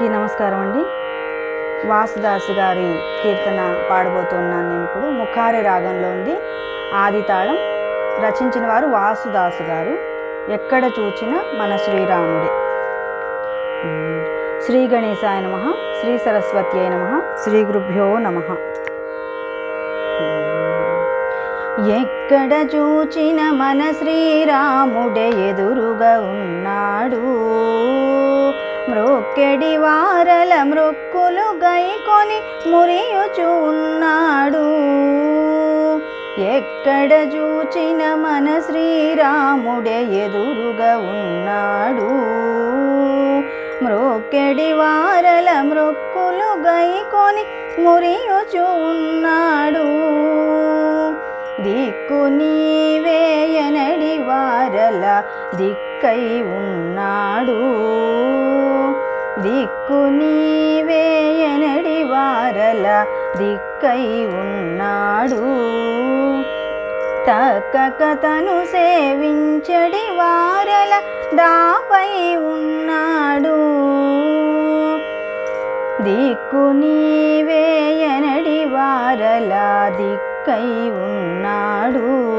అందరికీ నమస్కారం అండి. వాసుదాసు గారి కీర్తన పాడబోతున్నాను నేను ఇప్పుడు. ముఖారి రాగంలో ఉంది. ఆది తాళం రచించిన వారు వాసుదాసు గారు. ఎక్కడ చూచిన మన శ్రీరాముడే. శ్రీ గణేశాయ నమ శ్రీ సరస్వతి అయి నమ శ్రీ గురుభ్యో నమ. ఎక్కడ చూచిన మన శ్రీరాముడే ఎదురుగా ఉన్నాడు. మృక్కెడి వారల మృక్కులు గైకొని మురియుచున్నాడు. ఎక్కడ చూచిన మన శ్రీరాముడే ఎదురుగా ఉన్నాడు. మృక్కెడి వారల మృక్కులు గైకొని మురియుచు ఉన్నాడు దిక్కు నీవేయనడి వారల దిక్కై ఉన్నాడు. దిక్కు నీవేయనడి వారల దిక్కై ఉన్నాడు. తక్కక తను సేవించడి వారల దాపై ఉన్నాడు. దిక్కు నీవేయనడి వారల దిక్కు ఉన్నాడు.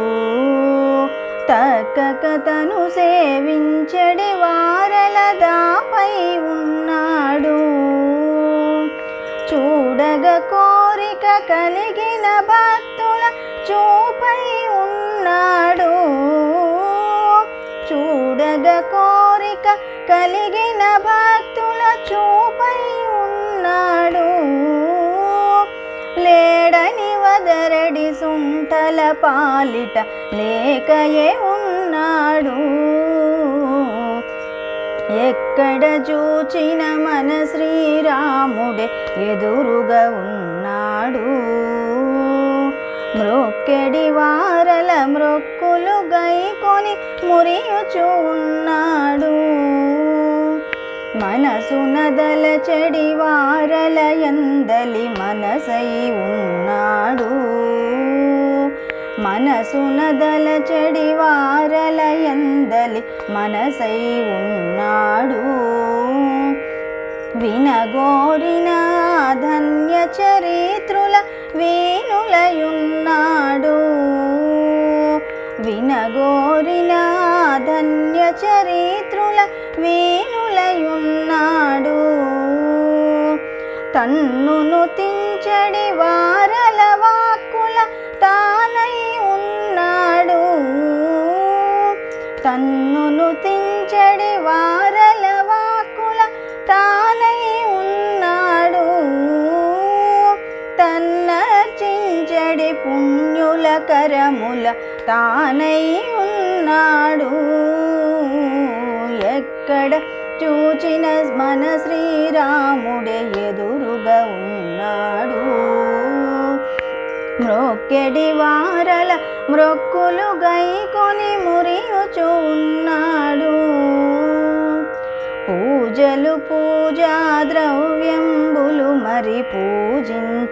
తక్కక తను సేవించడి వారల దాపై ఉన్నాడు. చూడగ కోరిక కలిగిన భక్తుల చూపై ఉన్నాడు. చూడగ కోరిక కలిగిన భక్తుల చూపై సుంటల పాలిట లేకయే ఉన్నాడు. ఎక్కడ చూచిన మన శ్రీరాముడే ఎదురుగా ఉన్నాడు. మ్రొక్కెడి వారల మ్రొక్కులు గైకొని మురియుచు ఉన్నాడు. మనసునదల చెడి వారల ఎందలి మనసై ఉన్నాడు మనసునదల చెడి వారల మనసై ఉన్నాడు. వినగోరిన ధన్య చరిత్రుల వీణులయున్నాడు. వినగోరిన ధన్య చరిత్రుల వీణులయున్నాడు. తన్నును తించడి వారలవా తన్నును తించడి వారల వాక్కుల తానై ఉన్నాడు. తన్నర్చించడి పుణ్యుల కరముల తానై ఉన్నాడు. ఎక్కడ చూచిన మన శ్రీరాముడే ఎదురుగా ఉన్నాడు. మ్రొక్కెడి వారల మ్రొక్కులు గైకొని మురియుచు ఉన్నాడు. పూజలు పూజా ద్రవ్యంబులు మరి పూజించెడివారు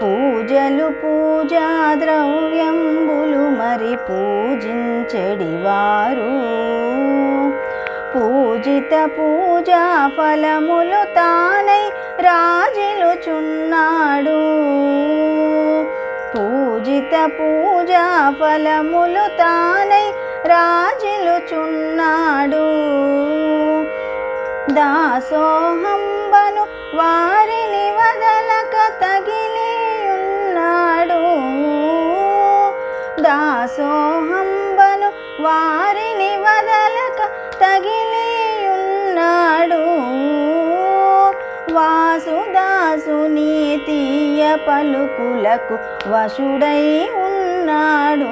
పూజలు పూజా ద్రవ్యంబులు మరి పూజించెడివారు పూజిత పూజా ఫలములు తానై రాజిలుచున్నాడు. పూజిత పూజా ఫలములు తానై రాజిలుచున్నాడు. దాసోహంబను వారిని వదలక తగిలి ఉన్నాడు దాసోహంబను వారిని వదలక తగిలి వాసుదాసుని తీయ పలుకులకు వశుడై ఉన్నాడు.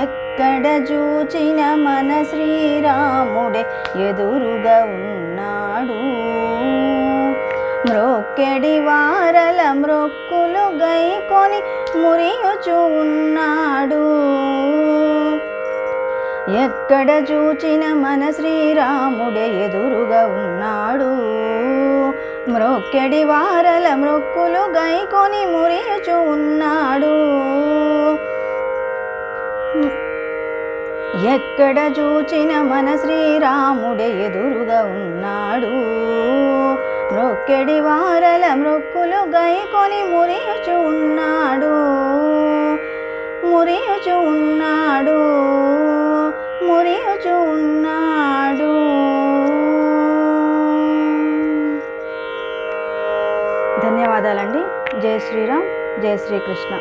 ఎక్కడ చూచిన మన శ్రీరాముడే ఎదురుగా ఉన్నాడు. మ్రొక్కెడి వారల మ్రొక్కులు గైకొని మురియుచు ఉన్నాడు. ఎక్కడ చూచిన మన శ్రీరాముడే ఎదురుగా ఉన్నాడు. మ్రొక్కెడి వారల మ్రొక్కులు గైకొని మురియుచు ఉన్నాడు. ఎక్కడ చూచిన మన శ్రీరాముడే ఎదురుగా ఉన్నాడు. మ్రొక్కెడి వారల మ్రొక్కులు గైకొని మురియుచు ఉన్నాడు. మురియుచు ఉన్నాడు. మురియుచు ఉన్నాడు. ధన్యవాదాలండి. జై శ్రీరామ్ జై శ్రీకృష్ణ.